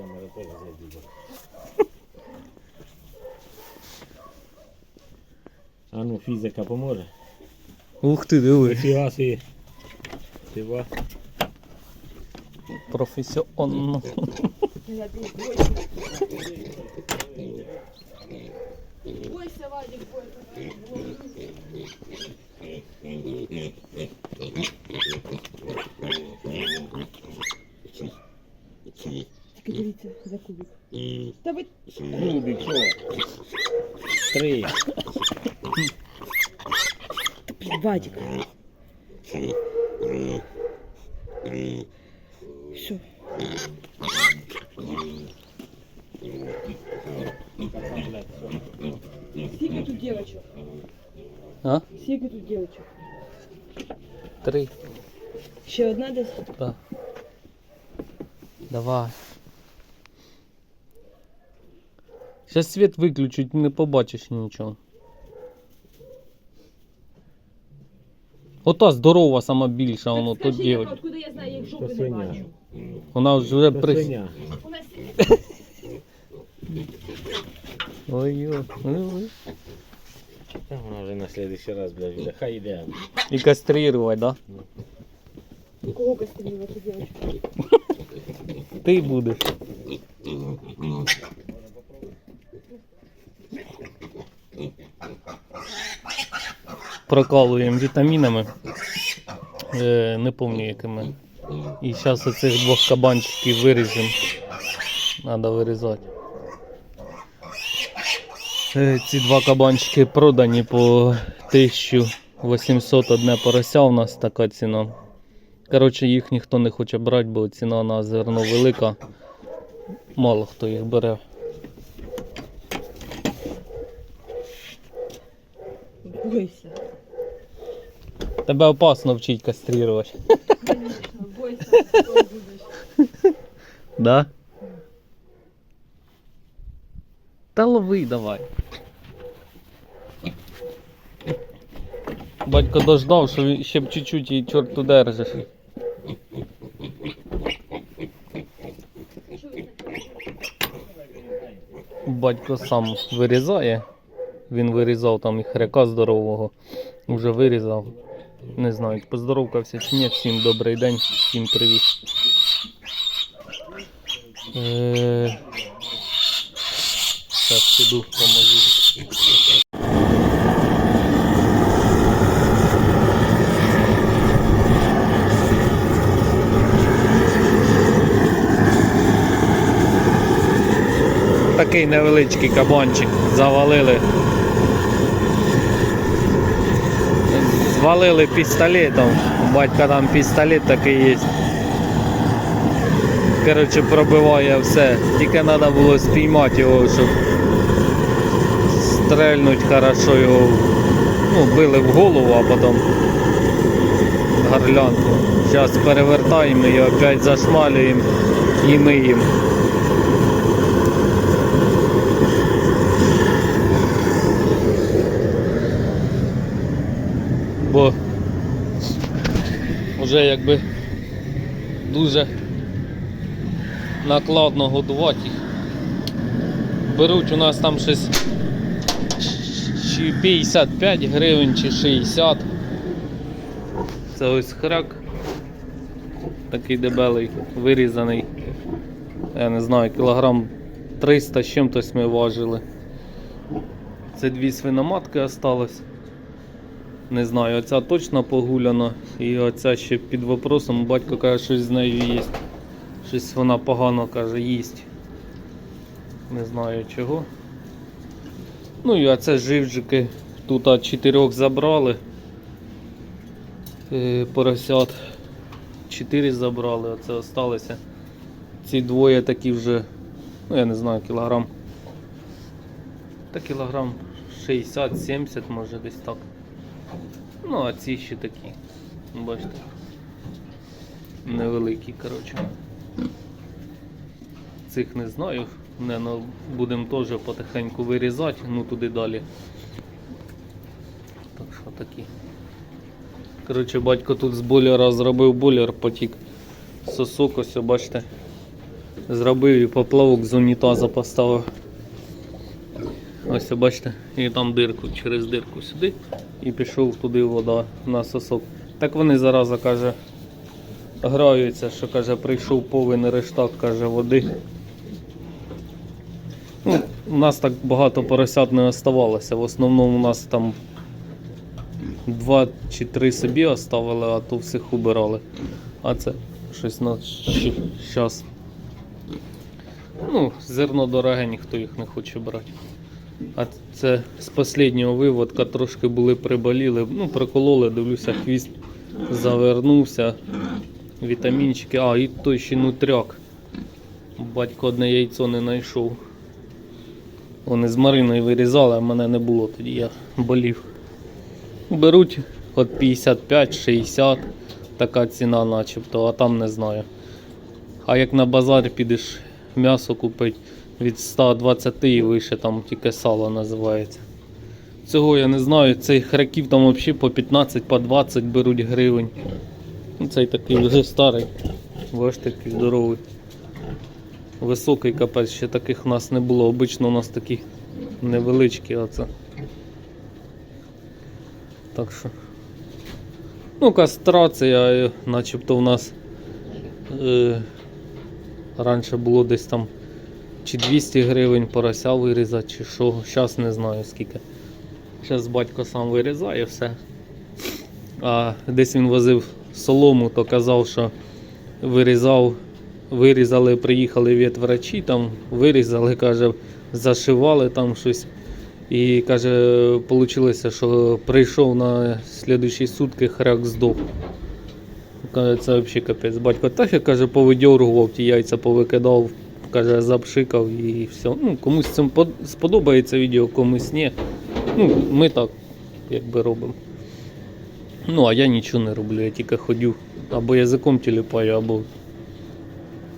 Я може теж зайду. А ну, фізика поможе. Ух ти, диви. Фіга собі. Фіга. Професіонно. Бойся, Вадик, бойся. Тільки дивіться за кубик. Та ви Кубик, що? Три. Блін, Вадик. Все. Скільки тут дівчат? А? Скільки тут дівчат? Три. Ще одна десь? Да. Давай. Сейчас світ виключить, не побачиш нічого. Ота здорова, сама більша, воно Так то скажи, яка, дівчина. откуда я знаю, я їх То жопи не свиня. бачу. Вона вже при... Свиня. У нас Ой-ой. ой. Та вона вже на следующий раз, блядь, буде. Хай йде. І кастрирувати, да? кого кастрировать дівчат? Ти будеш. Прокалуємо вітамінами. Е, не пам'ятаю якими. І зараз оцих двох кабанчиків виріжемо. Треба вирізати. Е, ці два кабанчики продані по 1800 одне порося у нас така ціна. Коротше, їх ніхто не хоче брати, бо ціна на зерно велика. Мало хто їх бере. Бойся. Тебе опасно вчить будеш. Да? Та лови давай. Батько дождав, що він ще б чуть-чуть і чорт удержиш. Батько сам вирізає. Він вирізав там і хряка здорового. Вже вирізав. Не знаю, поздоровкався чи ні. Всім добрий день, всім привіт. Е, піду, поможу. Такий невеличкий кабанчик завалили. Звалили пістолетом. Батька там пістолет такий є. Коротше, пробиває все. Тільки треба було спіймати його, щоб стрельнуть хорошо його. Ну, били в голову, а потім горлянку. Зараз перевертаємо і опять зашмалюємо і миємо. Бо вже якби дуже накладно годувати їх. Беруть у нас там щось чи 55 гривень чи 60. Це ось хряк. Такий дебелий, вирізаний. Я не знаю, кілограм 300 з чим-тось ми важили. Це дві свиноматки осталось. Не знаю, оця точно погуляна. І оця ще під вопросом. Батько каже, щось з нею є. Щось вона погано каже, їсть. Не знаю чого. Ну і оце живжики. Тут а, чотирьох забрали. Е, поросят. Чотири забрали, оце осталося. Ці двоє такі вже, ну я не знаю, кілограм. Та кілограм 60-70 може десь так. Ну, а ці ще такі. Бачите. Невеликі, коротше. Цих не знаю. Не, ну, будемо теж потихеньку вирізати, ну туди далі. Так що такі. Коротше, батько тут з бойлера зробив бойлер, потік сосок, ось, бачите. зробив і поплавок з унітаза поставив. Ось бачите, і там дирку через дирку сюди і пішов туди вода на сосок. Так вони зараза каже, граються, що каже, прийшов повен рештак, каже, води. Ну, у нас так багато поросят не оставалося. В основному у нас там два чи три собі оставили, а то всіх убирали. А це щось на зараз. Ну, зерно дороге, ніхто їх не хоче брати. А це з останнього виводка трошки були приболіли. Ну, прикололи, дивлюся, хвіст завернувся. Вітамінчики. А, і той ще нутряк. Батько одне яйцо не знайшов. Вони з Мариною вирізали, а мене не було тоді, я болів. Беруть от 55-60, така ціна начебто, а там не знаю. А як на базар підеш м'ясо купити від 120 і вище, там тільки сало називається. Цього я не знаю, цих хряків там взагалі по 15, по 20 беруть гривень. Ну, Цей такий вже старий, ваш такий здоровий. Високий капець, ще таких у нас не було. Обично у нас такі невеличкі, а це. Так що. Ну, кастрація, начебто у нас е, раніше було десь там чи 200 гривень порося вирізати, чи що. Зараз не знаю скільки. Зараз батько сам вирізає все. А десь він возив солому, то казав, що вирізав, вирізали, приїхали ветврачі, там вирізали, каже, зашивали там щось. І каже, вийшло, що прийшов на слідуючі сутки, хряк здох. Каже, це взагалі капець. Батько так я каже, повидьоргував, ті яйця повикидав, каже, запшикав і все. Ну, комусь цим сподобається відео, комусь ні. Ну, ми так якби робимо. Ну, а я нічого не роблю, я тільки ходю. Або язиком тіліпаю, або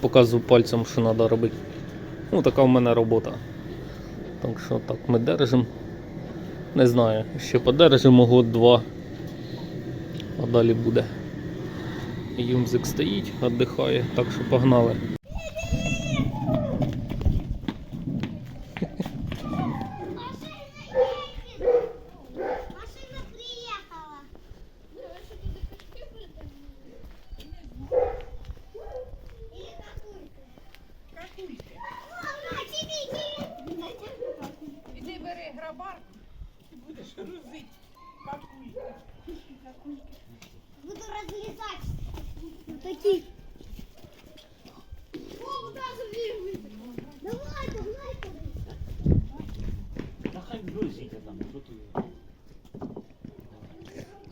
показую пальцем, що треба робити. Ну, така в мене робота. Так що так ми держимо. Не знаю, ще подержимо год-два. А далі буде. Юмзик стоїть, віддихає, так що погнали.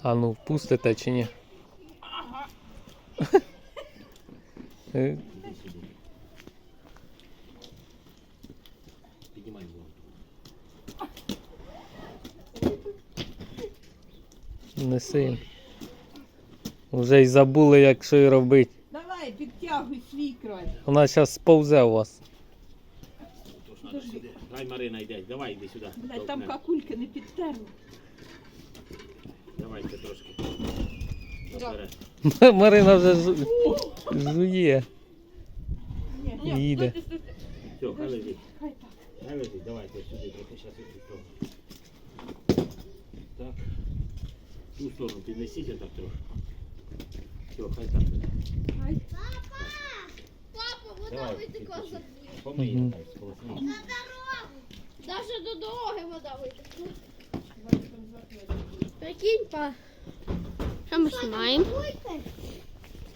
А ну, впустите чи ні? Е, Піднімай. Неси. Вже й забули, як що й робити. Давай, підтягуй свій край. Вона зараз сповзе у вас. Дай Марина йде, давай йди сюди. Там какулька не підтерла. Давай ще трошки. Наперед. Марина вже жу- жує. Ні, Їде. Все, хай лежить. Хай так. Хай лежить, давайте сюди, трохи зараз від того. Так. Ту сторону піднесіть отак трохи. Все, хай так. буде. Хай. Папа, вода Давай, вытекла тихо, за тихо. дверь. Помий, Мгм. хай. На дорогу. Даже до дороги вода вытекла. Прикинь, па. Что мы снимаем?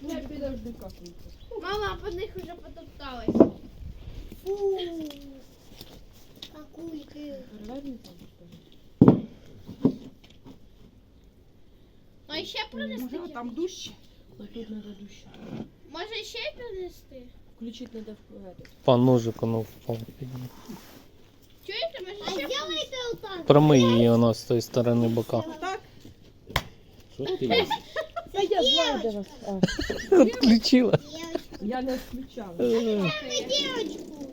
Не, підожди какульку. Мама по них уже потопталась. Фу. Какульки. А ще принести? Може там дужче? Тут надо дуще. Може ще принести? Включить надо в этот. По ножику ну впав. Чуєте, може ще сделайте отак. Промий її вона з тої сторони бока. Ти? Я знаю, де вас. А, Відключила. я не включала. Девочку.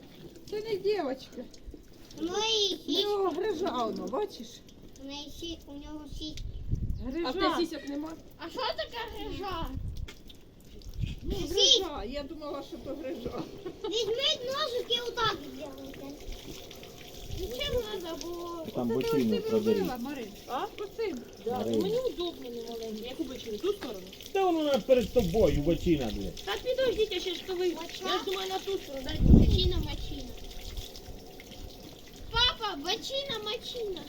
Це не дівчинка. Ну У і нього грижа воно, бачиш? У неї сі- у нього сі. А в Грижа. тебе сісок нема? А що таке грижа? Ну, грижа. я думала, що то грижа. Візьміть ножик і отак зробите. Зачем треба було? Там Ти бочину пробери. робила, Марин. А? Спасибо. Да, мені удобно не маленький. Як обичайно, ту сторону. Та воно на- перед тобою, бочина, блядь. Та підождіть, я ще ж то ви. Моча? Я ж думаю на ту сторону. Дай Мачина, мачина. Папа, бачина, мачина.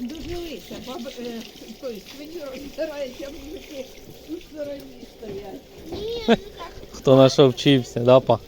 Дожилися. Баби, е, той, свині розбирають, а мужики у стороні стоять. Ні, ну так, Хто на що вчився, да, па?